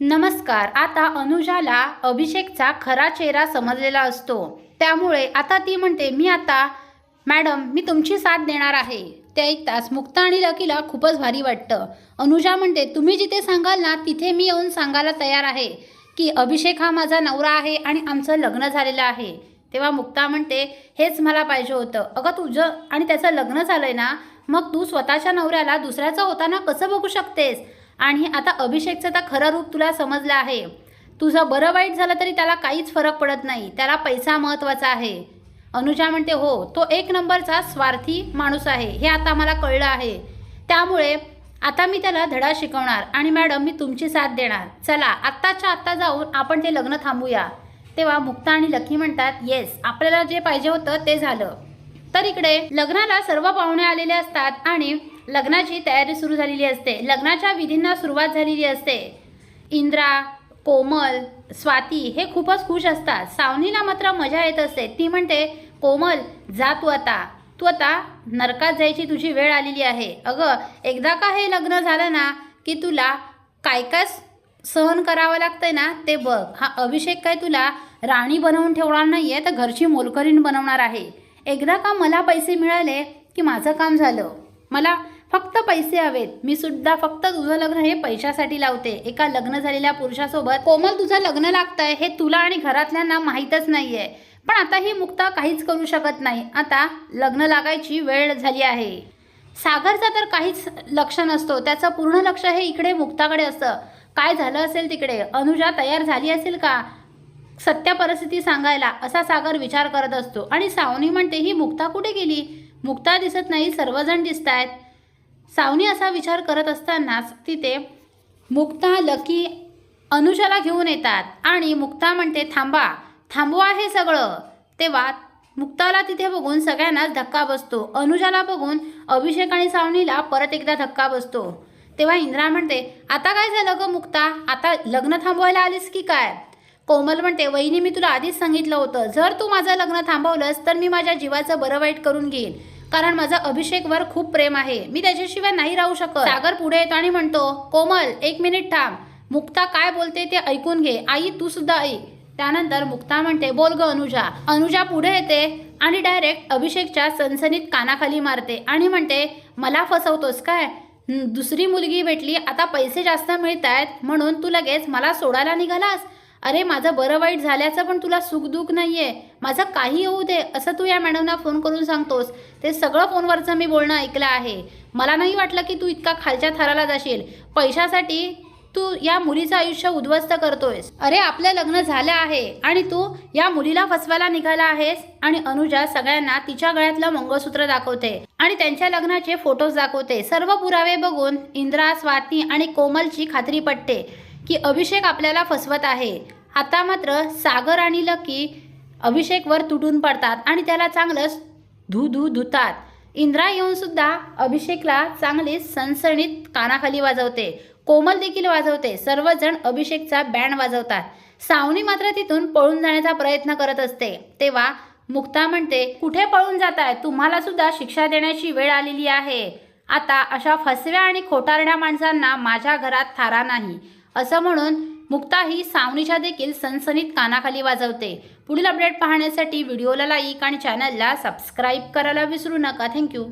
नमस्कार आता अनुजाला अभिषेकचा खरा चेहरा समजलेला असतो. त्यामुळे आता ती म्हणते मी आता मॅडम मी तुमची साथ देणार आहे. ते ऐकताच मुक्ता आणि लकीला खूपच भारी वाटतं. अनुजा म्हणते तुम्ही जिथे सांगाल ना तिथे मी येऊन सांगायला तयार आहे की अभिषेक हा माझा नवरा आहे आणि आमचं लग्न झालेलं आहे. तेव्हा मुक्ता म्हणते हेच मला पाहिजे होतं. अगं तुझं आणि त्याचं लग्न झालं आहे ना मग तू स्वतःच्या नवऱ्याला दुसऱ्याचं होताना कसं बघू शकतेस? आणि आता अभिषेकचं तर खरं रूप तुला समजलं आहे. तुझं बरं वाईट झालं तरी त्याला काहीच फरक पडत नाही. त्याला पैसा महत्त्वाचा आहे. अनुजा म्हणते हो तो एक नंबरचा स्वार्थी माणूस आहे. हे आता मला कळलं आहे. त्यामुळे आता मी त्याला धडा शिकवणार आणि मॅडम मी तुमची साथ देणार. चला आत्ताच्या आत्ता जाऊन आपण ते लग्न थांबूया. तेव्हा मुक्ता आणि लकी म्हणतात येस आपल्याला जे पाहिजे होतं ते झालं. तर इकडे लग्नाला सर्व पाहुणे आलेले असतात आणि लग्नाची तयारी सुरू झालेली असते. लग्नाच्या विधींना सुरुवात झालेली असते. इंद्रा कोमल स्वाती हे खूपच खुश असतात. सावनीला मात्र मजा येत असते. ती म्हणते कोमल जा तू आता. तू आता नरकात जायची तुझी वेळ आलेली आहे. अगं एकदा का हे लग्न झालं ना की तुला काय काय सहन करावं लागतंय ना ते बघ. हा अभिषेक काय तुला राणी बनवून ठेवणार नाही आहे तर घरची मोलकरीण बनवणार आहे. एकदा का मला पैसे मिळाले की माझं काम झालं? मला फक्त पैसे हवेत. मी सुद्धा फक्त तुझं लग्न हे पैशासाठी लावते. एका लग्न झालेल्या पुरुषासोबत कोमल तुझं लग्न लागतंय हे तुला आणि घरातल्यांना माहीतच नाहीये. पण आता ही मुक्ता काहीच करू शकत नाही. आता लग्न लागायची वेळ झाली आहे. सागरचा तर काहीच लक्ष नसतो. त्याचं पूर्ण लक्ष हे इकडे मुक्ताकडे असतं. काय झालं असेल तिकडे? अनुजा तयार झाली असेल का? सत्य परिस्थिती सांगायला असा सागर विचार करत असतो. आणि सावनी म्हणते ही मुक्ता कुठे गेली? मुक्ता दिसत नाही. सर्वजण दिसत आहेत सावनी असा विचार करत असतानाच तिथे मुक्ता लकी अनुजाला घेऊन येतात आणि मुक्ता म्हणते थांबा थांबवा हे सगळं. तेव्हा मुक्ताला तिथे बघून सगळ्यांनाच धक्का बसतो. अनुजाला बघून अभिषेक आणि सावनीला परत एकदा धक्का बसतो. तेव्हा इंद्रा म्हणते आता काय झालं ग मुक्ता? आता लग्न थांबवायला आलीस की काय? कोमल म्हणते वहिनी मी तुला आधीच सांगितलं होतं. जर तू माझं लग्न थांबवलंस तर मी माझ्या जीवाचं बरं वाईट करून घेईन. कारण माझं अभिषेकवर खूप प्रेम आहे. मी त्याच्याशिवाय नाही राहू शकत. सागर पुढे येतो आणि म्हणतो कोमल एक मिनिट थांब. मुक्ता काय बोलते ते ऐकून घे. आई तू सुद्धा ऐक. त्यानंतर मुक्ता म्हणते बोल ग अनुजा. अनुजा पुढे येते आणि डायरेक्ट अभिषेकच्या सनसनीत कानाखाली मारते आणि म्हणते मला फसवतोस काय? दुसरी मुलगी भेटली आता पैसे जास्त मिळत आहेत म्हणून तू लगेच मला सोडायला निघालास? अरे माझं बरं वाईट झाल्याचं पण तुला सुखदुःख नाहीये. माझं काही येऊ दे असं तू या मॅडमना फोन करून सांगतोस. ते सगळं फोनवरचं मी बोलणं ऐकलं आहे. मला नाही वाटलं की तू इतका खालच्या थराला जाशील. पैशासाठी तू या मुलीचं आयुष्य उद्ध्वस्त करतोयस. अरे आपलं लग्न झालं आहे आणि तू या मुलीला फसवायला निघाला आहेस आणि अनुजा सगळ्यांना तिच्या गळ्यातलं मंगळसूत्र दाखवते आणि त्यांच्या लग्नाचे फोटोज दाखवते. सर्व पुरावे बघून इंद्रा स्वाती आणि कोमलची खात्री पटते. की अभिषेक आपल्याला फसवत आहे. आता मात्र सागर आणि लकी अभिषेकवर तुटून पडतात आणि त्याला चांगलंच धू धू धुतात. इंद्रा येऊनसुद्धा अभिषेकला चांगली सणसणीत कानाखाली वाजवते. कोमल देखील वाजवते. सर्वजण अभिषेकचा बँड वाजवतात. सावनी मात्र तिथून पळून जाण्याचा प्रयत्न करत असते. तेव्हा मुक्ता म्हणते कुठे पळून जाताय? तुम्हाला सुद्धा शिक्षा देण्याची वेळ आलेली आहे. आता अशा फसव्या आणि खोटारड्या माणसांना माझ्या घरात थारा नाही. असं म्हणून मुक्ता ही सावनीच्या देखील सनसनीत कानाखाली वाजवते. पुढील अपडेट पाहण्यासाठी व्हिडिओला लाईक आणि चॅनलला सबस्क्राईब करायला विसरू नका. थँक्यू